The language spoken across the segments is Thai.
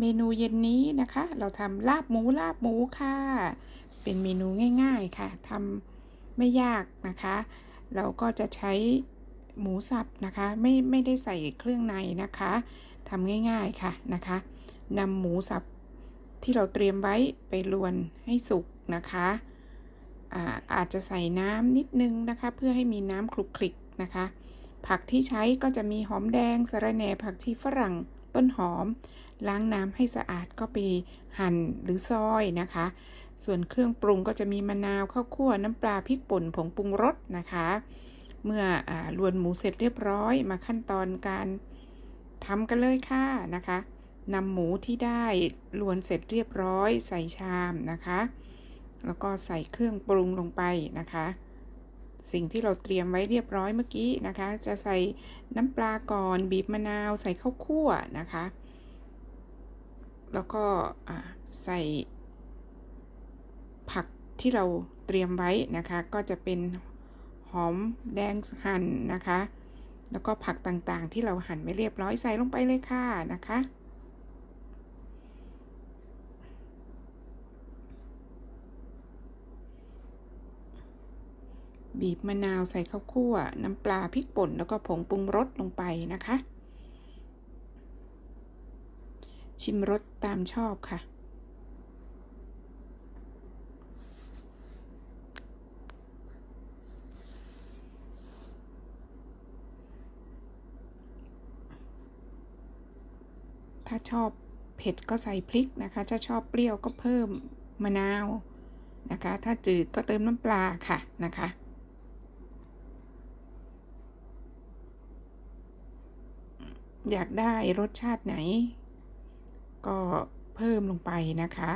เมนูเย็นนี้นะคะ เราทำลาบหมูลาบหมูค่ะ เป็นเมนูง่าย ๆค่ะทำไม่ยากนะคะ เราก็จะใช้หมูสับนะคะ ไม่ไม่ได้ใส่เครื่องในนะคะทำง่ายๆค่ะนะคะนำหมูสับที่เราเตรียมไว้ไปลวนให้สุกนะคะอาอาจจะใส่น้ำนิดนึงนะคะ เพื่อให้มีน้ำคลุกคลิกนะคะ ผักที่ใช้ก็จะมีหอมแดงสะระแหน่ผักชีฝรั่งต้นหอม ล้างน้ำให้สะอาดก็ไปหั่นหรือซอยนะคะ ส่วนเครื่องปรุงก็จะมีมะนาวข้าวคั่วน้ำปลาพริกป่นผงปรุงรสนะคะ เมื่ออลวนหมูเสร็จเรียบร้อยมาขั้นตอนการทำกันเลยค่ะนะคะนำหมูที่ได้ลวนเสร็จเรียบร้อยใส่ชามนะคะ แล้วก็ใส่เครื่องปรุงลงไปนะคะ สิ่งที่เราเตรียมไว้เรียบร้อยเมื่อกี้นะคะ จะใส่น้ำปลาก่อนบีบมะนาวใส่ข้าวคั่วนะคะ แล้วก็ใส่ผักที่เราเตรียมไว้นะคะ ก็จะเป็นหอมแดงหั่นนะคะ แล้วก็ผักต่างๆ ที่เราหั่นไว้เรียบร้อยใส่ลงไปเลยค่ะนะคะ บีบมะนาวใส่ข้าวคั่ว น้ำปลาพริกป่นแล้วก็ผงปรุงรสลงไปนะคะ ชิมรสตามชอบค่ะ ถ้าชอบเผ็ดก็ใส่พริกนะคะ ถ้าชอบเปรี้ยวก็เพิ่มมะนาวนะคะ ถ้าจืดก็เติมน้ำปลาค่ะนะคะอยากได้รสชาติไหน ก็เพิ่มลงไปนะคะ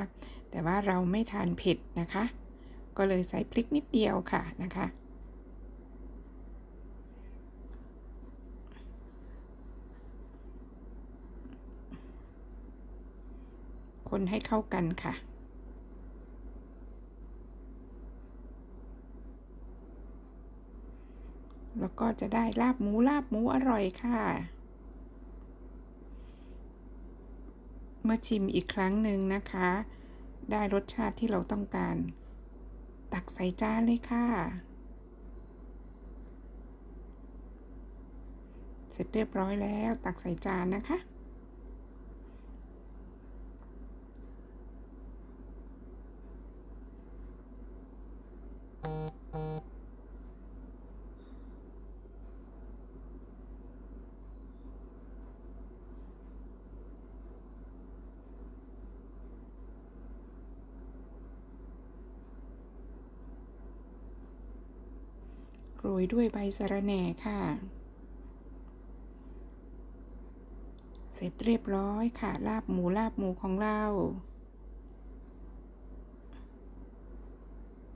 แต่ว่าเราไม่ทานเผ็ดนะคะ ก็เลยใส่พริกนิดเดียวค่ะนะคะคนให้เข้ากันค่ะ แล้วก็จะได้ลาบหมูลาบหมูอร่อยค่ะ เมื่อชิมอีกครั้งหนึ่งนะคะ ได้รสชาติที่เราต้องการ ตักใส่จานเลยค่ะ เสร็จเรียบร้อยแล้วตักใส่จานนะคะ โรยด้วยใบสะระแหน่ค่ะ เสร็จเรียบร้อยค่ะ ลาบหมูลาบหมูของเรา